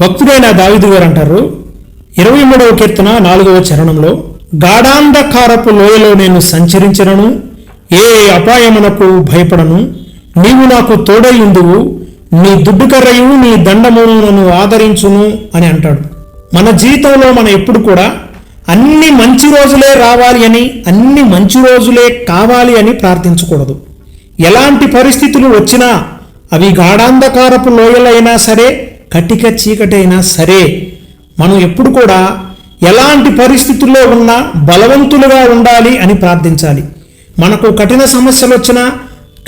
భక్తుడైన దావిదు గారు అంటారు ఇరవై మూడవ కీర్తన నాలుగవ చరణంలో గాఢాంధకారపు లోయలో నేను సంచరించినను ఏ అపాయమునకు భయపడను నీవు నాకు తోడై ఉండువు నీ దుడ్డుకర్రయు నీ దండమును నన్ను ఆదరించును అని అంటాడు. మన జీవితంలో మనం ఎప్పుడు కూడా అన్ని మంచి రోజులే రావాలి అని అన్ని మంచి రోజులే కావాలి అని ప్రార్థించకూడదు. ఎలాంటి పరిస్థితులు వచ్చినా అవి గాఢాంధకారపు లోయలైనా సరే కటిక చీకటైనా సరే మనం ఎప్పుడు కూడా ఎలాంటి పరిస్థితుల్లో ఉన్నా బలవంతులుగా ఉండాలి అని ప్రార్థించాలి. మనకు కఠిన సమస్యలు వచ్చినా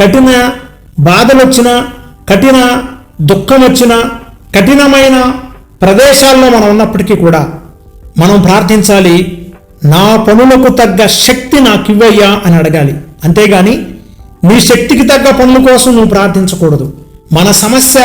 కఠిన బాధలు వచ్చినా కఠిన దుఃఖం వచ్చినా కఠినమైన ప్రదేశాల్లో మనం ఉన్నప్పటికీ కూడా మనం ప్రార్థించాలి నా పనులకు తగ్గ శక్తి నాకివ్వయ్యా అని అడగాలి. అంతేగాని నీ శక్తికి తగ్గ పనుల కోసం నువ్వు ప్రార్థించకూడదు. మన సమస్య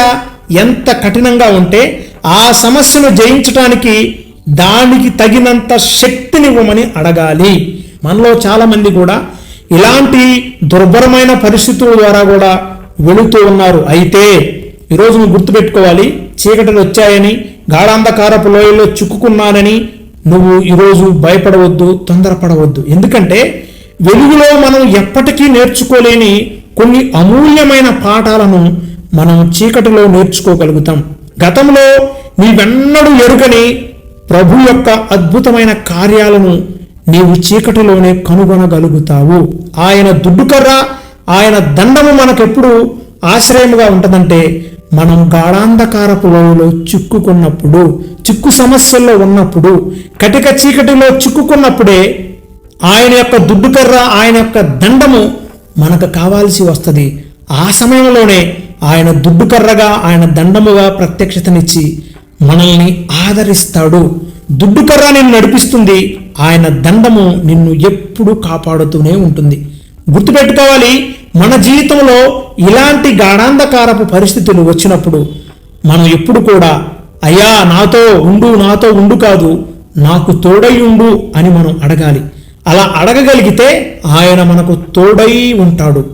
ఎంత కఠినంగా ఉంటే ఆ సమస్యను జయించటానికి దానికి తగినంత శక్తినివ్వమని అడగాలి. మనలో చాలామంది కూడా ఇలాంటి దుర్భరమైన పరిస్థితుల ద్వారా కూడా వెళుతూ ఉన్నారు. అయితే ఈరోజు నువ్వు గుర్తుపెట్టుకోవాలి. చీకటలు వచ్చాయని గాఢాంధకారపు లోయలో చిక్కుకున్నానని నువ్వు ఈరోజు భయపడవద్దు తొందరపడవద్దు. ఎందుకంటే వెలుగులో మనం ఎప్పటికీ నేర్చుకోలేని కొన్ని అమూల్యమైన పాఠాలను మనం చీకటిలో నేర్చుకోగలుగుతాం. గతంలో నీవెన్నడూ ఎరుగని ప్రభు యొక్క అద్భుతమైన కార్యాలను నీవు చీకటిలోనే కనుగొనగలుగుతావు. ఆయన దుడ్డుకర్ర ఆయన దండము మనకెప్పుడు ఆశ్రయముగా ఉంటుందంటే మనం గాఢాంధకారపు లోయలో చిక్కుకున్నప్పుడు చిక్కు సమస్యల్లో ఉన్నప్పుడు కటిక చీకటిలో చిక్కుకున్నప్పుడే ఆయన యొక్క దుడ్డుకర్ర ఆయన యొక్క దండము మనకు కావాల్సి వస్తుంది. ఆ సమయంలోనే ఆయన దుడ్డుకర్రగా ఆయన దండముగా ప్రత్యక్షతనిచ్చి మనల్ని ఆదరిస్తాడు. దుడ్డుకర్ర నిన్ను నడిపిస్తుంది. ఆయన దండము నిన్ను ఎప్పుడు కాపాడుతూనే ఉంటుంది. గుర్తుపెట్టుకోవాలి మన జీవితంలో ఇలాంటి గాఢాంధకారపు పరిస్థితులు వచ్చినప్పుడు మనం ఎప్పుడు కూడా అయ్యా నాతో ఉండు నాతో ఉండు కాదు నాకు తోడై ఉండు అని మనం అడగాలి. అలా అడగగలిగితే ఆయన మనకు తోడై ఉంటాడు.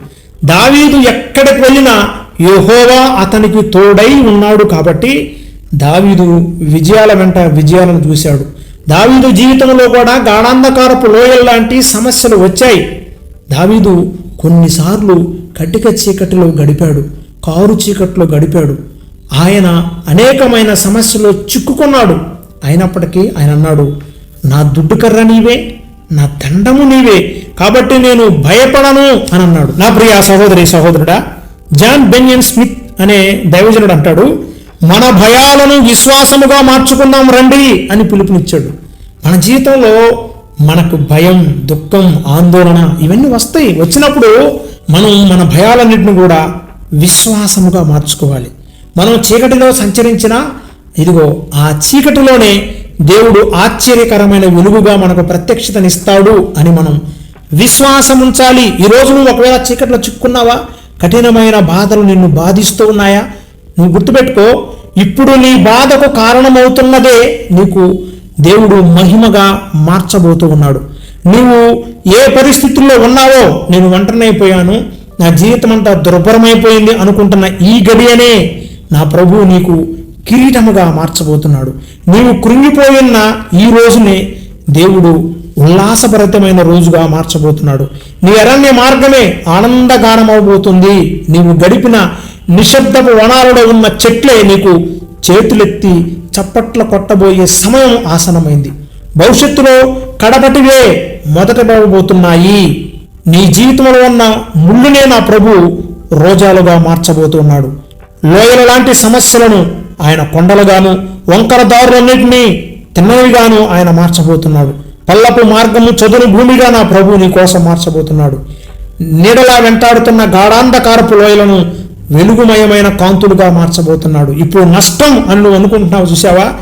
దావీదు ఎక్కడికి వెళ్ళినా యహోవా అతనికి తోడై ఉన్నాడు కాబట్టి దావీదు విజయాల వెంట విజయాలను చూశాడు. దావీదు జీవితంలో కూడా గాఢాంధకారపు లోయల్ లాంటి సమస్యలు వచ్చాయి. దావీదు కొన్నిసార్లు కటిక చీకటిలో గడిపాడు కారు చీకట్లో గడిపాడు. ఆయన అనేకమైన సమస్యలో చిక్కుకున్నాడు. అయినప్పటికీ ఆయన అన్నాడు నా దుడ్డుకర్ర నీవే నా దండము నీవే కాబట్టి నేను భయపడను అని అన్నాడు. నా ప్రియ సహోదరి సహోదరుడా జాన్ బెన్యన్ స్మిత్ అనే దైవజనుడు అంటాడు మన భయాలను విశ్వాసముగా మార్చుకుందాం రండి అని పిలుపునిచ్చాడు. మన జీవితంలో మనకు భయం దుఃఖం ఆందోళన ఇవన్నీ వస్తాయి. వచ్చినప్పుడు మనం మన భయాలన్నింటిని కూడా విశ్వాసముగా మార్చుకోవాలి. మనం చీకటిలో సంచరించినా ఇదిగో ఆ చీకటిలోనే దేవుడు ఆశ్చర్యకరమైన వెలుగుగా మనకు ప్రత్యక్షతనిస్తాడు అని మనం విశ్వాసం ఉంచాలి ఈరోజు నువ్వు ఒకవేళ చీకట్లో చిక్కున్నావా? కఠినమైన బాధలు నిన్ను బాధిస్తూ ఉన్నాయా? నువ్వు గుర్తుపెట్టుకో ఇప్పుడు నీ బాధకు కారణమవుతున్నదే నీకు దేవుడు మహిమగా మార్చబోతూ ఉన్నాడు. నువ్వు ఏ పరిస్థితుల్లో ఉన్నావో నేను ఒంటరినైపోయాను నా జీవితం అంతా దుర్భరమైపోయింది అనుకుంటున్న ఈ గడియనే నా ప్రభువు నీకు కిరీటముగా మార్చబోతున్నాడు. నీవు కృంగిపోయిన ఈ రోజునే దేవుడు ఉల్లాసభరితమైన రోజుగా మార్చబోతున్నాడు. నీ అరణ్య మార్గమే ఆనందగానమవబోతుంది. నీవు గడిపిన నిశ్శబ్దపు వనాలలో ఉన్న చెట్లే నీకు చేతులెత్తి చప్పట్ల కొట్టబోయే సమయం ఆసనమైంది. భవిష్యత్తులో కడపటివే మొదటబోతున్నాయి. నీ జీవితంలో ఉన్న ముళ్ళునే నా ప్రభు రోజాలుగా మార్చబోతున్నాడు. లోయల లాంటి సమస్యలను ఆయన కొండలుగాను వంకర దారులన్నింటినీ తిన్నవిగాను ఆయన మార్చబోతున్నాడు. పల్లపు మార్గము చదును భూమిగా నా ప్రభు నీ కోసం మార్చబోతున్నాడు. నీడలా వెంటాడుతున్న గాఢాంధకారపు లోయలను వెలుగుమయమైన కాంతులుగా మార్చబోతున్నాడు. ఇప్పుడు నష్టం అని నువ్వు అనుకుంటున్నావు చూసావా?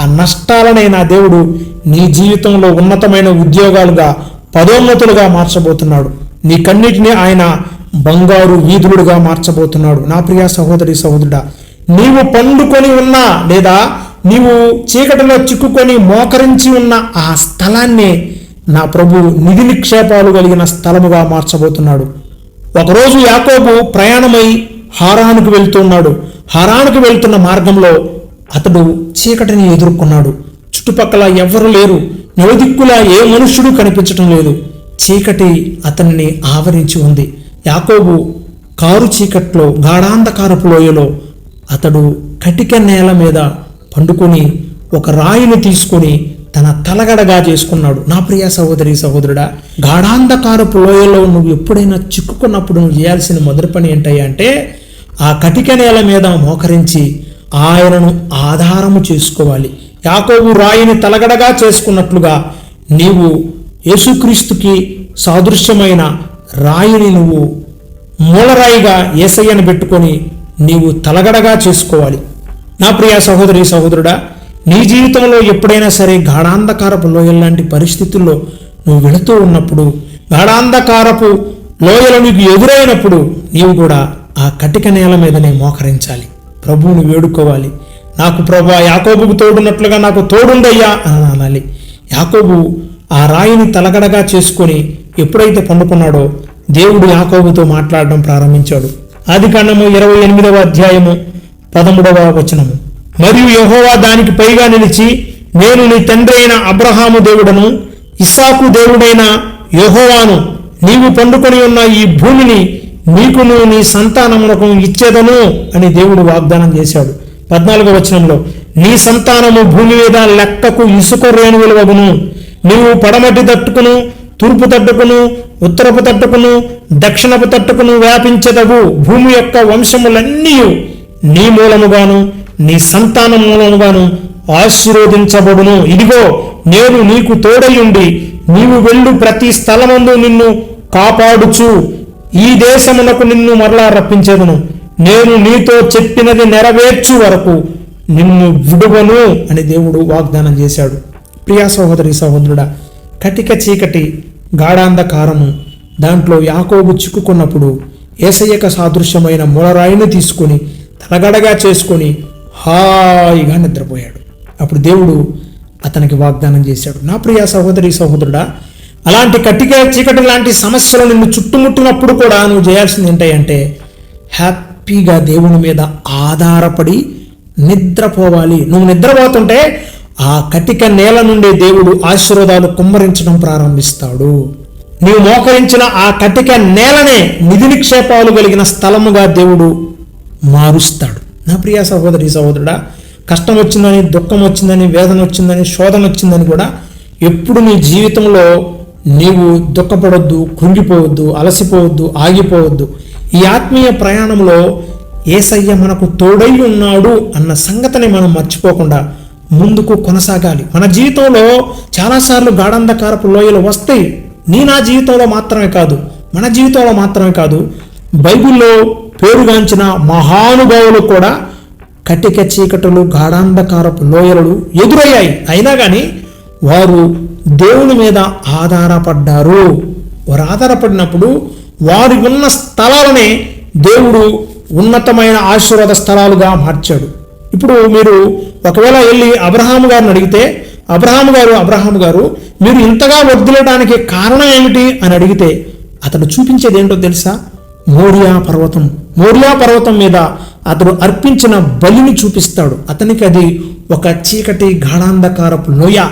ఆ నష్టాలనే నా దేవుడు నీ జీవితంలో ఉన్నతమైన ఉద్యోగాలుగా పదోన్నతులుగా మార్చబోతున్నాడు. నీ కన్నిటిని ఆయన బంగారు వీధులుగా మార్చబోతున్నాడు. నా ప్రియ సహోదరి సహోదరుడా నీవు పండుకొని ఉన్నా లేదా నీవు చీకటిలో చిక్కుకొని మోకరించి ఉన్న ఆ స్థలాన్ని నా ప్రభు నిధి నిక్షేపాలు కలిగిన స్థలముగా మార్చబోతున్నాడు. ఒకరోజు యాకోబు ప్రయాణమై హారానికి వెళ్తున్నాడు. హారానికి వెళ్తున్న మార్గంలో అతడు చీకటిని ఎదుర్కొన్నాడు. చుట్టుపక్కల ఎవ్వరూ లేరు. నలుదిక్కులా ఏ మనుష్యుడు కనిపించటం లేదు. చీకటి అతన్ని ఆవరించి ఉంది. యాకోబు కారు చీకట్లో గాఢాంధకారపు లోయలో అతడు కటిక నేల మీద పండుకొని ఒక రాయిని తీసుకొని తన తలగడగా చేసుకున్నాడు. నా ప్రియ సహోదరి సహోదరుడా గాఢాంధకారపు లోయలో నువ్వు ఎప్పుడైనా చిక్కుకున్నప్పుడు నువ్వు చేయాల్సిన మొదటి పని ఏంటయ్యా అంటే ఆ కటిక నేల మీద మోకరించి ఆయనను ఆధారము చేసుకోవాలి. యాకోబు రాయిని తలగడగా చేసుకున్నట్లుగా నీవు యేసుక్రీస్తుకి సాదృశ్యమైన రాయిని నువ్వు మూలరాయిగా ఏసయ్యను పెట్టుకొని నీవు తలగడగా చేసుకోవాలి. నా ప్రియ సహోదరి సహోదరుడా నీ జీవితంలో ఎప్పుడైనా సరే గాఢాంధకారపు లోయల లాంటి పరిస్థితుల్లో నువ్వు వెళుతూ ఉన్నప్పుడు గాఢాంధకారపు లోయలు నీకు ఎదురైనప్పుడు నీవు కూడా ఆ కటిక నేల మీదనే మోకరించాలి. ప్రభువుని వేడుకోవాలి. నాకు ప్రభా యాకోబుకు తోడున్నట్లుగా నాకు తోడుందయ్యా అని అనాలి. యాకోబు ఆ రాయిని తలగడగా చేసుకొని ఎప్పుడైతే పండుకున్నాడో దేవుడు యాకోబుతో మాట్లాడడం ప్రారంభించాడు. ఆది కాండము ఇరవై ఎనిమిదవ అధ్యాయము పదమూడవ వచనము. మరియు యహోవా దానికి పైగా నిలిచి నేను నీ తండ్రి అయిన అబ్రహాము దేవుడను ఇస్సాకు దేవుడైన యహోవాను నీవు పండుకొని ఉన్న ఈ భూమిని నీకును నీ సంతానమునకు ఇచ్చేదను అని దేవుడు వాగ్దానం చేశాడు. పద్నాలుగవ వచనంలో నీ సంతానము భూమి మీద లెక్కకు ఇసుక రేణువులవగును నీవు పడమటి తట్టుకును తూర్పు తట్టుకును ఉత్తరపు తట్టుకును దక్షిణపు తట్టుకును వ్యాపించదవు. భూమి యొక్క వంశములన్నీ నీ మూలముగాను నీ సంతానం మూలముగాను ఆశీర్వదించబడును. ఇదిగో నేను నీకు తోడయుండి నీవు వెళ్ళు ప్రతి స్థలమందు నిన్ను కాపాడుచు. ఈ దేశమునకు నిన్ను మరలా రప్పించేదను నేను నీతో చెప్పినది నెరవేర్చు వరకు నిన్ను విడువను అని దేవుడు వాగ్దానం చేశాడు. ప్రియా సహోదరి సహోదరుడా కటిక చీకటి గాఢాంధకారము దాంట్లో యాకోబు చిక్కుకున్నప్పుడు ఏసయ్యక సాదృశ్యమైన మూలరాయిని తీసుకొని తలగడగా చేసుకొని హాయిగా నిద్రపోయాడు. అప్పుడు దేవుడు అతనికి వాగ్దానం చేశాడు. నా ప్రియ సహోదరి సహోదరుడా అలాంటి కట్టిక చీకటి లాంటి సమస్యలు నిన్ను చుట్టుముట్టినప్పుడు కూడా నువ్వు చేయాల్సింది ఏంటంటే హ్యాపీగా దేవుని మీద ఆధారపడి నిద్రపోవాలి. నువ్వు నిద్రపోతుంటే ఆ కటిక నేల నుండి దేవుడు ఆశీర్వాదాలు కుమ్మరించడం ప్రారంభిస్తాడు. నీవు మోకరించిన ఆ కటిక నేలనే నిధి నిక్షేపాలు కలిగిన స్థలముగా దేవుడు మారుస్తాడు. నా ప్రియ సహోదరి సహోదరుడా కష్టం వచ్చిందని దుఃఖం వచ్చిందని వేదన వచ్చిందని శోధన వచ్చిందని కూడా ఎప్పుడు నీ జీవితంలో నీవు దుఃఖపడొద్దు కృంగిపోవద్దు అలసిపోవద్దు ఆగిపోవద్దు. ఈ ఆత్మీయ ప్రయాణంలో ఏసయ్య మనకు తోడై ఉన్నాడు అన్న సంగతిని మనం మర్చిపోకుండా ముందుకు కొనసాగాలి. మన జీవితంలో చాలాసార్లు గాఢంధకారపు లోయలు వస్తాయి. నీ నా జీవితంలో మాత్రమే కాదు మన జీవితంలో మాత్రమే కాదు బైబిల్లో పేరుగాంచిన మహానుభావులు కూడా కటిక చీకటలు గాఢాంధకారపు లోయలు ఎదురయ్యాయి. అయినా కానీ వారు దేవుని మీద ఆధారపడ్డారు. వారు ఆధారపడినప్పుడు వారి ఉన్న స్థలాలనే దేవుడు ఉన్నతమైన ఆశీర్వాద స్థలాలుగా మార్చాడు. ఇప్పుడు మీరు ఒకవేళ వెళ్ళి అబ్రహాము గారిని అడిగితే అబ్రహాము గారు అబ్రహాము గారు మీరు ఇంతగా వర్దిలడానికి కారణం ఏమిటి అని అడిగితే అతడు చూపించేది ఏంటో తెలుసా? మోరియా పర్వతం. మోర్యా పర్వతం మీద అతడు అర్పించిన బలిని చూపిస్తాడు. అతనికి అది ఒక చీకటి గాఢాంధకారపు లోయ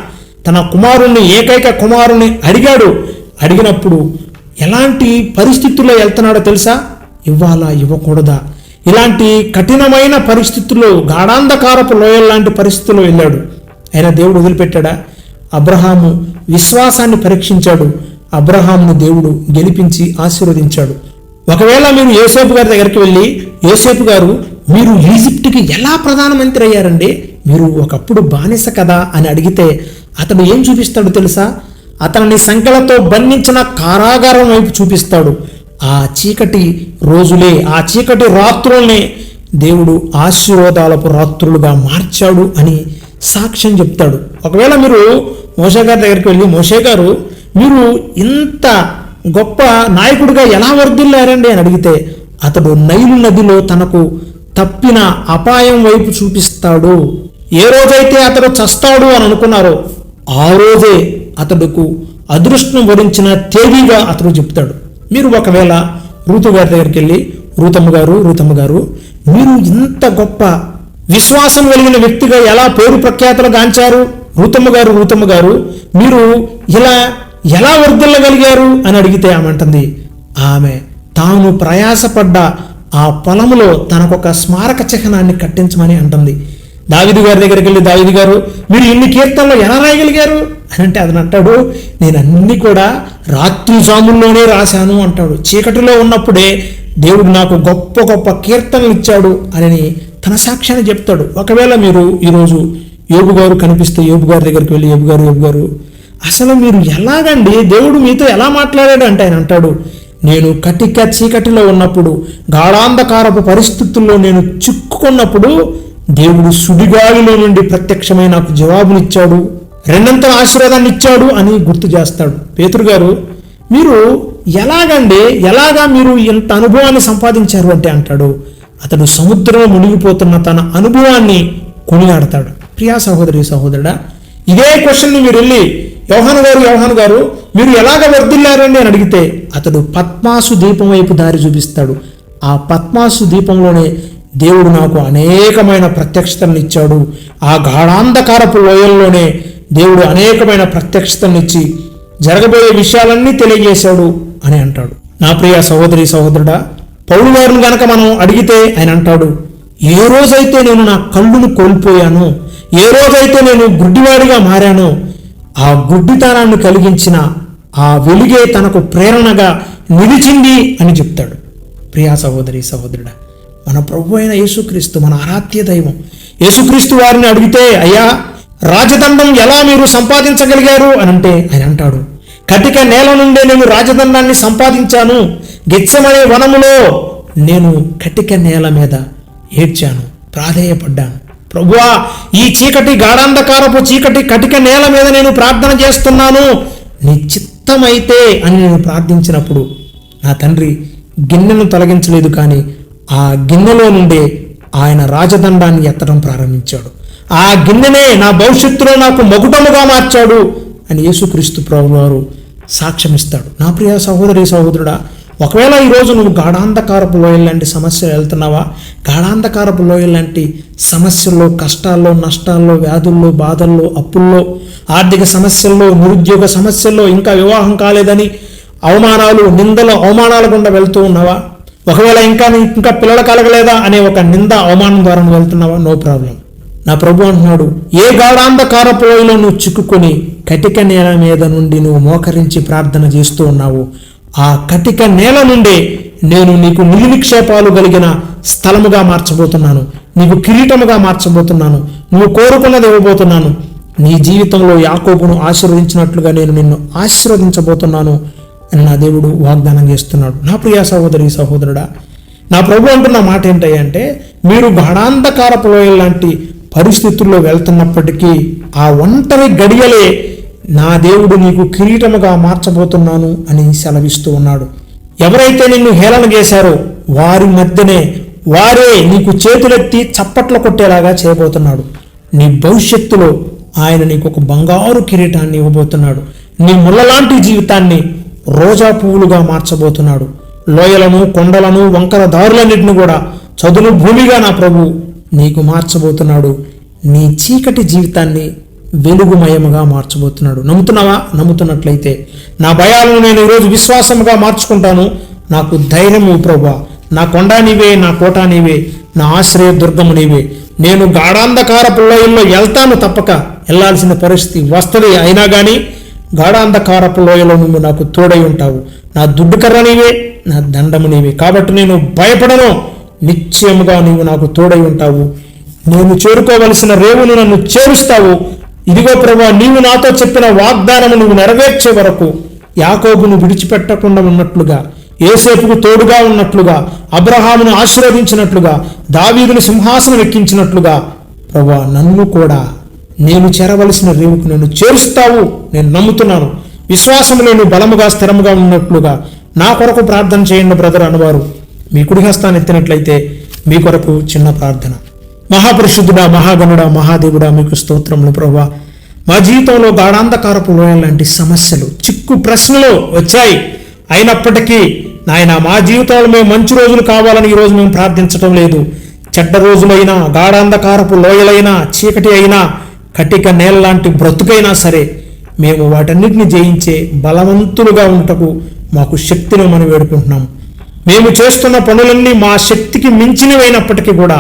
తన కుమారుణ్ణి ఏకైక కుమారుణ్ణి అడిగాడు. అడిగినప్పుడు ఎలాంటి పరిస్థితుల్లో వెళ్తున్నాడో తెలుసా? ఇవ్వాలా ఇవ్వకూడదా? ఇలాంటి కఠినమైన పరిస్థితుల్లో గాఢాంధకారపు లోయల్ లాంటి పరిస్థితుల్లో వెళ్ళాడు. అయినా దేవుడు వదిలిపెట్టాడా? అబ్రహాము విశ్వాసాన్ని పరీక్షించాడు. అబ్రహాంను దేవుడు గెలిపించి ఆశీర్వదించాడు. ఒకవేళ మీరు యోసేపు గారి దగ్గరికి వెళ్ళి యోసేపు గారు మీరు ఈజిప్ట్కి ఎలా ప్రధానమంత్రి అయ్యారండి? మీరు ఒకప్పుడు బానిస కదా అని అడిగితే అతడు ఏం చూపిస్తాడు తెలుసా? అతనిని సంఖ్యలతో బంధించిన కారాగారం వైపు చూపిస్తాడు. ఆ చీకటి రోజులే ఆ చీకటి రాత్రుల్నే దేవుడు ఆశీర్వాదాలపు రాత్రులుగా మార్చాడు అని సాక్ష్యం చెప్తాడు. ఒకవేళ మీరు మోషే గారి దగ్గరికి వెళ్ళి మోషే గారు మీరు ఇంత గొప్ప నాయకుడిగా ఎలా వర్ధిల్లారండి అని అడిగితే అతడు నైలు నదిలో తనకు తప్పిన అపాయం వైపు చూపిస్తాడు. ఏ రోజైతే అతడు చస్తాడు అని అనుకున్నారో ఆ రోజే అతడుకు అదృష్టం వరించిన తేదీగా అతడు చెప్తాడు. మీరు ఒకవేళ రూతు గారి దగ్గరికి వెళ్ళి రూతమ్మ గారు రూతమ్మ గారు మీరు ఇంత గొప్ప విశ్వాసం కలిగిన వ్యక్తిగా ఎలా పేరు ప్రఖ్యాతలు గాంచారు? రూతమ్మ గారు రూతమ్మ గారు మీరు ఇలా ఎలా వర్ధిల్లగలిగారు అని అడిగితే ఆమె అంటుంది ఆమె తాను ప్రయాసపడ్డ ఆ పొలంలో తనకొక స్మారక చిహ్నాన్ని కట్టించమని అంటుంది. దావిది గారి దగ్గరికి వెళ్ళి దావిది గారు మీరు ఇన్ని కీర్తనలు ఎలా రాయగలిగారు? అని అంటే అతను అంటాడు నేను అన్ని కూడా రాత్రి జాముల్లోనే రాశాను అంటాడు. చీకటిలో ఉన్నప్పుడే దేవుడు నాకు గొప్ప గొప్ప కీర్తనలు ఇచ్చాడు అని తన సాక్ష్యాన్ని చెప్తాడు. ఒకవేళ మీరు ఈరోజు యోగు గారు కనిపిస్తే యోగు గారి దగ్గరికి వెళ్ళి యోగు గారు యోగు గారు అసలు మీరు ఎలాగండి? దేవుడు మీతో ఎలా మాట్లాడాడు అంటే ఆయన అంటాడు నేను కటిక చీకటిలో ఉన్నప్పుడు గాఢాంధకారపు పరిస్థితుల్లో నేను చిక్కుకున్నప్పుడు దేవుడు సుడిగాలిలో నుండి ప్రత్యక్షమై నాకు జవాబునిచ్చాడు రెండంతల ఆశీర్వాదాన్ని ఇచ్చాడు అని గుర్తు చేస్తాడు. పేతురు గారు మీరు ఎలాగండి? ఎలాగా మీరు ఇంత అనుభవాన్ని సంపాదించారు? అంటే అంటాడు అతడు సముద్రంలో మునిగిపోతున్న తన అనుభవాన్ని కొనియాడతాడు. ప్రియా సహోదరి సహోదరుడా ఇదే క్వశ్చన్ని మీరు వెళ్ళి యోహాను గారు యోహాను గారు మీరు ఎలాగ వర్ధిల్లారండి అని అడిగితే అతడు పద్మాసు దీపం వైపు దారి చూపిస్తాడు. ఆ పద్మాసు దీపంలోనే దేవుడు నాకు అనేకమైన ప్రత్యక్షతలను ఇచ్చాడు. ఆ గాఢాంధకారపు లోయల్లోనే దేవుడు అనేకమైన ప్రత్యక్షతలను ఇచ్చి జరగబోయే విషయాలన్నీ తెలియజేశాడు అని అంటాడు. నా ప్రియ సహోదరి సహోదరుడా పౌరు గారిని గనక మనం అడిగితే ఆయన అంటాడు ఏ రోజైతే నేను నా కళ్ళును కోల్పోయాను ఏ రోజైతే నేను గుడ్డివాడిగా మారానో ఆ గుడ్డితనాన్ని కలిగించిన ఆ వెలుగే తనకు ప్రేరణగా నిలిచింది అని చెప్తాడు. ప్రియా సహోదరి సహోదరుడా మన ప్రభు అయిన యేసుక్రీస్తు మన ఆరాధ్య దైవం. యేసుక్రీస్తు వారిని అడిగితే అయ్యా రాజదండం ఎలా మీరు సంపాదించగలిగారు? అని అంటే ఆయన అంటాడు కటిక నేల నుండే నేను రాజదండాన్ని సంపాదించాను. గెచ్చమనే వనములో నేను కటిక నేల మీద ఏడ్చాను. ప్రాధేయపడ్డాను. ప్రభువా ఈ చీకటి గాఢాంధకారపు చీకటి కటిక నేల మీద నేను ప్రార్థన చేస్తున్నాను. నీ చిత్తమైతే అని నేను ప్రార్థించినప్పుడు నా తండ్రి గిన్నెను తొలగించలేదు కానీ ఆ గిన్నెలో నుండే ఆయన రాజదండాన్ని ఎత్తడం ప్రారంభించాడు. ఆ గిన్నెనే నా భవిష్యత్తులో నాకు మగుటముగా మార్చాడు అని యేసుక్రీస్తు ప్రభు వారు సాక్ష్యమిస్తాడు. నా ప్రియ సహోదరి సహోదరుడా ఒకవేళ ఈరోజు నువ్వు గాఢాంధకారపు లోయల లాంటి సమస్యలు వెళ్తున్నావా? గాఢాంధకారపు లోయల లాంటి సమస్యల్లో కష్టాల్లో నష్టాల్లో వ్యాధుల్లో బాధల్లో అప్పుల్లో ఆర్థిక సమస్యల్లో నిరుద్యోగ సమస్యల్లో ఇంకా వివాహం కాలేదని అవమానాలు నిందలు అవమానాల గుండా వెళ్తూ ఉన్నావా? ఒకవేళ ఇంకా నీ- ఇంకా పిల్లలు కలగలేదా అనే ఒక నింద అవమానం ద్వారా నువ్వు వెళ్తున్నావా? No problem. నా ప్రభు అంటున్నాడు ఏ గాఢాంధకారపు లోయలో నువ్వు చిక్కుకొని కటిక నేల మీద నుండి నువ్వు మోకరించి ప్రార్థన చేస్తూ ఉన్నావు? ఆ కటిక నేల నుండే నేను నీకు నిధి నిక్షేపాలు కలిగిన స్థలముగా మార్చబోతున్నాను. నీకు కిరీటముగా మార్చబోతున్నాను. నువ్వు కోరుకున్నది ఇవ్వబోతున్నాను. నీ జీవితంలో యాకోబును ఆశీర్వదించినట్లుగా నేను నిన్ను ఆశీర్వదించబోతున్నాను అని నా దేవుడు వాగ్దానం చేస్తున్నాడు. నా ప్రియ సహోదరి సహోదరుడా నా ప్రభు అంటున్న మాట ఏంటంటే మీరు గాఢాంధకారపు లోయల లాంటి పరిస్థితుల్లో వెళ్తున్నప్పటికీ ఆ ఒంటరి గడియలే నా దేవుడు నీకు కిరీటముగా మార్చబోతున్నాను అని సెలవిస్తూ ఉన్నాడు. ఎవరైతే నిన్ను హేళన చేశారో వారి మధ్యనే వారే నీకు చేతులెత్తి చప్పట్లు కొట్టేలాగా చేయబోతున్నాడు. నీ భవిష్యత్తులో ఆయన నీకు ఒక బంగారు కిరీటాన్ని ఇవ్వబోతున్నాడు. నీ ముళ్ళలాంటి జీవితాన్ని రోజా పువ్వులుగా మార్చబోతున్నాడు. లోయలను కొండలను వంకర దారులన్నింటిని కూడా చదును భూమిగా నా ప్రభు నీకు మార్చబోతున్నాడు. నీ చీకటి జీవితాన్ని వెలుగుమయముగా మార్చబోతున్నాడు. నమ్ముతున్నావా? నమ్ముతున్నట్లయితే నా భయాలను నేను ఈరోజు విశ్వాసముగా మార్చుకుంటాను. నాకు ధైర్యము ప్రభా. నా కొండ నీవే నా కోట నీవే నా ఆశ్రయ దుర్గము నీవే. నేను గాఢాంధకార లోయల్లో వెళ్తాను తప్పక. వెళ్ళాల్సిన పరిస్థితి వస్తుంది. అయినా కానీ గాఢాంధకారపు లోయలో నువ్వు నాకు తోడై ఉంటావు. నా దుడ్డుకర్ర నీవే నా దండము నీవే. కాబట్టి నేను భయపడను. నిశ్చయముగా నువ్వు నాకు తోడై ఉంటావు. నేను చేరుకోవలసిన రేవును నన్ను చేరుస్తావు. ఇదిగో ప్రభా నీవు నాతో చెప్పిన వాగ్దానము నువ్వు నెరవేర్చే వరకు యాకోబును విడిచిపెట్టకుండా ఉన్నట్లుగా ఏసేపుకు తోడుగా ఉన్నట్లుగా అబ్రహామును ఆశీర్వదించినట్లుగా దావీదును సింహాసనం ఎక్కించినట్లుగా ప్రభా నన్ను కూడా నేను చేరవలసిన రేవుకు నేను చేరుస్తావు. నేను నమ్ముతున్నాను. విశ్వాసము నేను బలముగా స్థిరముగా ఉన్నట్లుగా నా కొరకు ప్రార్థన చేయండి బ్రదర్ అనువారు. మీ కుడి హస్తాన్ని ఎత్తినట్లయితే మీ కొరకు చిన్న ప్రార్థన. మహాపరిశుద్ధుడా మహాగణుడా మహాదేవుడా మీకు స్తోత్రములు ప్రభా. మా జీవితంలో గాఢాంధకారపు లోయల లాంటి సమస్యలు చిక్కు ప్రశ్నలు వచ్చాయి. అయినప్పటికీ నాయన మా జీవితంలో మేము మంచి రోజులు కావాలని ఈరోజు మేము ప్రార్థించడం లేదు. చెడ్డ రోజులైనా గాఢాంధకారపు లోయలైనా చీకటి అయినా కటిక నేల లాంటి బ్రతుకైనా సరే మేము వాటన్నిటిని జయించే బలవంతులుగా ఉంటకు మాకు శక్తిని మనం వేడుకుంటున్నాం. మేము చేస్తున్న పనులన్నీ మా శక్తికి మించినవైనప్పటికీ కూడా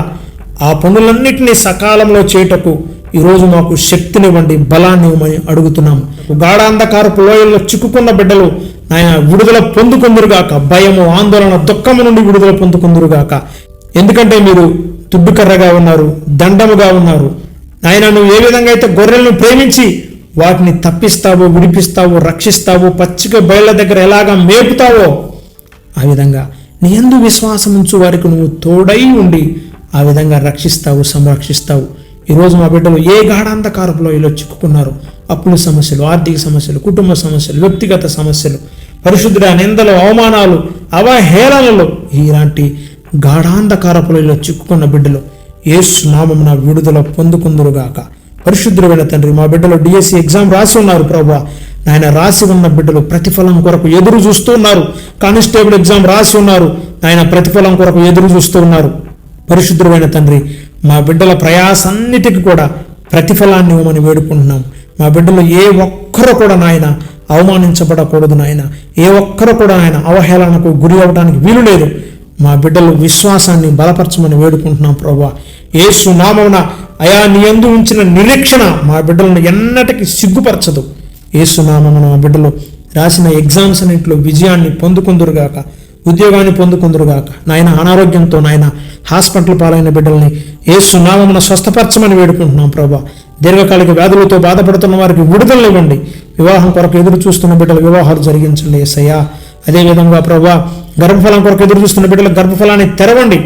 ఆ పనులన్నింటినీ సకాలంలో చేయుటకు ఈరోజు మాకు శక్తినివ్వండి బలాన్ని ఇవ్వమని అడుగుతున్నాం గాఢాంధకారపు లోయల్లో చిక్కుకున్న బిడ్డలు ఆయన విడుదల పొందుకుందురుగాక. భయము ఆందోళన దుఃఖము నుండి విడుదల పొందుకుందురుగాక. ఎందుకంటే మీరు తుడ్డుకర్రగా ఉన్నారు దండముగా ఉన్నారు. నాయన నువ్వు ఏ విధంగా అయితే గొర్రెలను ప్రేమించి వాటిని తప్పిస్తావో విడిపిస్తావో రక్షిస్తావో పచ్చిక బయళ్ళ దగ్గర ఎలాగా మేపుతావో ఆ విధంగా నీ ఎందు విశ్వాసం ఉంచు వారికి నువ్వు తోడై ఉండి ఆ విధంగా రక్షిస్తావు సంరక్షిస్తావు. ఈరోజు మా బిడ్డలు ఏ గాఢాంధకారపులో ఇలా చిక్కుకున్నారు అప్పుల సమస్యలు ఆర్థిక సమస్యలు కుటుంబ సమస్యలు వ్యక్తిగత సమస్యలు పరిశుద్ధుడ నిందలు అవమానాలు అవహేళనలు ఇలాంటి గాఢాంధకారపులో ఇలా చిక్కుకున్న బిడ్డలు ఏసు నామమున విడుదల పొందుకుందురుగాక. పరిశుద్ధుడైన తండ్రి మా బిడ్డలు డిఎస్సి ఎగ్జామ్ రాసి ఉన్నారు ప్రభా. నాయన రాసి ఉన్న బిడ్డలు ప్రతిఫలం కొరకు ఎదురు చూస్తూ ఉన్నారు. కానిస్టేబుల్ ఎగ్జామ్ రాసి ఉన్నారు. నాయన ప్రతిఫలం కొరకు ఎదురు చూస్తూ ఉన్నారు. పరిశుద్ధుడైన తండ్రి మా బిడ్డల ప్రయాసన్నిటికి కూడా ప్రతిఫలాన్ని ఇవ్వమని వేడుకుంటున్నాం. మా బిడ్డలు ఏ ఒక్కరు కూడా నాయన అవమానించబడకూడదు నాయన. ఏ ఒక్కరు కూడా ఆయన అవహేళనకు గురి అవ్వడానికి వీలు లేదు. మా బిడ్డలు విశ్వాసాన్ని బలపరచమని వేడుకుంటున్నాం ప్రభా. ఏసు నామమున అయా నీ యందు ఉంచిన నిరీక్షణ మా బిడ్డలను ఎన్నటికీ సిగ్గుపరచదు. ఏసు నామమున మా బిడ్డలు రాసిన ఎగ్జామ్స్ అన్నింటిలో విజయాన్ని పొందుకుందురుగాక. ఉద్యోగాన్ని పొందుకుందరుగాక నాయన అనారోగ్యంతో నాయన హాస్పిటల్ పాలైన బిడ్డల్ని ఏసు నామమున స్వస్థపరచమని వేడుకుంటున్నాం ప్రభా. దీర్ఘకాలిక వ్యాధులతో బాధపడుతున్న వారికి విడుదలనివ్వండి వివాహం కొరకు ఎదురు చూస్తున్న బిడ్డల వివాహాలు జరిగించండి ఏసయ్యా. అదేవిధంగా ప్రభా గర్భఫలం కొరకు ఎదురు చూస్తున్న బిడ్డల గర్భఫలాన్ని తెరవండి.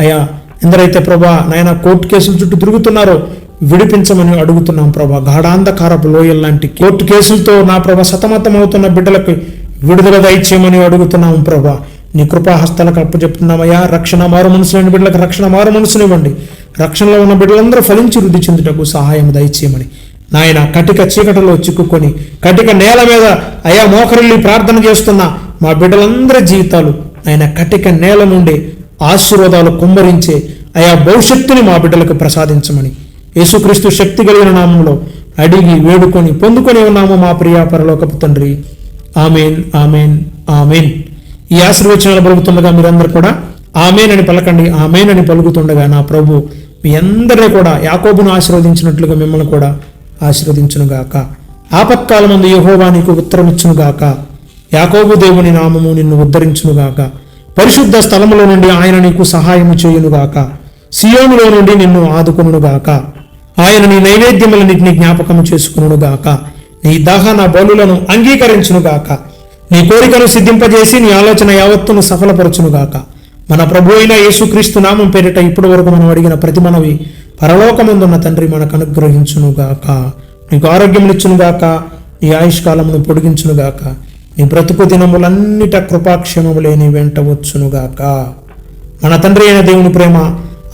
అయ్యా ఎందరైతే ప్రభా నాయన కోర్టు కేసుల చుట్టూ తిరుగుతున్నారో విడిపించమని అడుగుతున్నాం ప్రభా. గాఢాంధకారపు లోయల్ లాంటి కోర్టు కేసులతో నా ప్రభా సతమతం అవుతున్న బిడ్డలకు విడుదల దయచేయమని అడుగుతున్నాం ప్రభా. నీ కృపాహస్తాలకు అప్పచెప్తున్నామయ్యా. రక్షణ మారు మనసులేని బిడ్డలకు రక్షణ మారు మనసునివ్వండి రక్షణలో ఉన్న బిడ్డలందరూ ఫలించి వృద్ధి చెందుటకు సహాయం దయచేయమని. నాయన కటిక చీకటిలో చిక్కుకొని కటిక నేల మీద అయా మోకరిల్లి ప్రార్థన చేస్తున్న మా బిడ్డలందరి జీవితాలు ఆయన కటిక నేల నుండి ఆశీర్వాదాలు కుమ్మరించే ఆయా భవిష్యత్తుని మా బిడ్డలకు ప్రసాదించమని. యేసుక్రీస్తు శక్తి కలిగిన నామంలో అడిగి వేడుకొని పొందుకొని ఉన్నాము మా ప్రియా పరలోకపు తండ్రి. Amen amen amen. ఈ ఆశీర్వచనాలు పలుకుతుండగా మీరందరూ కూడా ఆమెనని పలకండి ఆమెనని పలుకుతుండగా నా ప్రభు మీ అందరినీ కూడా యాకోబును ఆశీర్వదించినట్లుగా మిమ్మల్ని కూడా ఆశీర్వదించునుగాక. ఆపత్కాలమందు యెహోవా నీకు ఉత్తరమిచ్చునుగాక. యాకోబు దేవుని నామము నిన్ను ఉద్ధరించునుగాక. పరిశుద్ధ స్థలములో నుండి ఆయన నీకు సహాయము చేయునుగాక. సియోములో నుండి నిన్ను ఆదుకునుగాక ఆయన నీ నైవేద్యములన్నింటినీ జ్ఞాపకము చేసుకునుగాక నీ దహన బలులను అంగీకరించునుగాక. నీ కోరికను సిద్ధింపజేసి నీ ఆలోచన యావత్తును సఫలపరచునుగాక. మన ప్రభు అయిన యేసుక్రీస్తు నామం పేరిట ఇప్పటి వరకు మనం అడిగిన ప్రతి మనవి పరలోకమందున్న తండ్రి మనకు అనుగ్రహించునుగాక. నీకు ఆరోగ్యమునిచ్చునుగాక నీ ఆయుష్కాలమును పొడిగించునుగాక నీ బ్రతుకు దినములన్నిట కృపాక్షేమము నీ వెంట వచ్చునుగాక. మన తండ్రి అయిన దేవుని ప్రేమ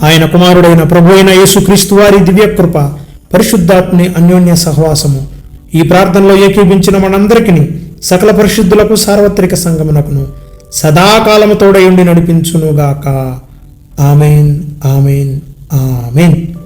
ఆయన కుమారుడైన ప్రభు అయిన యేసుక్రీస్తు వారి దివ్యకృప పరిశుద్ధాత్మని అన్యోన్య సహవాసము ఈ ప్రార్థనలో ఏకీభించిన మనందరికీ సకల పరిశుద్ధులకు సార్వత్రిక సంగమునకును సదాకాలము తోడయుండి నడిపించునుగాక. Amen amen amen.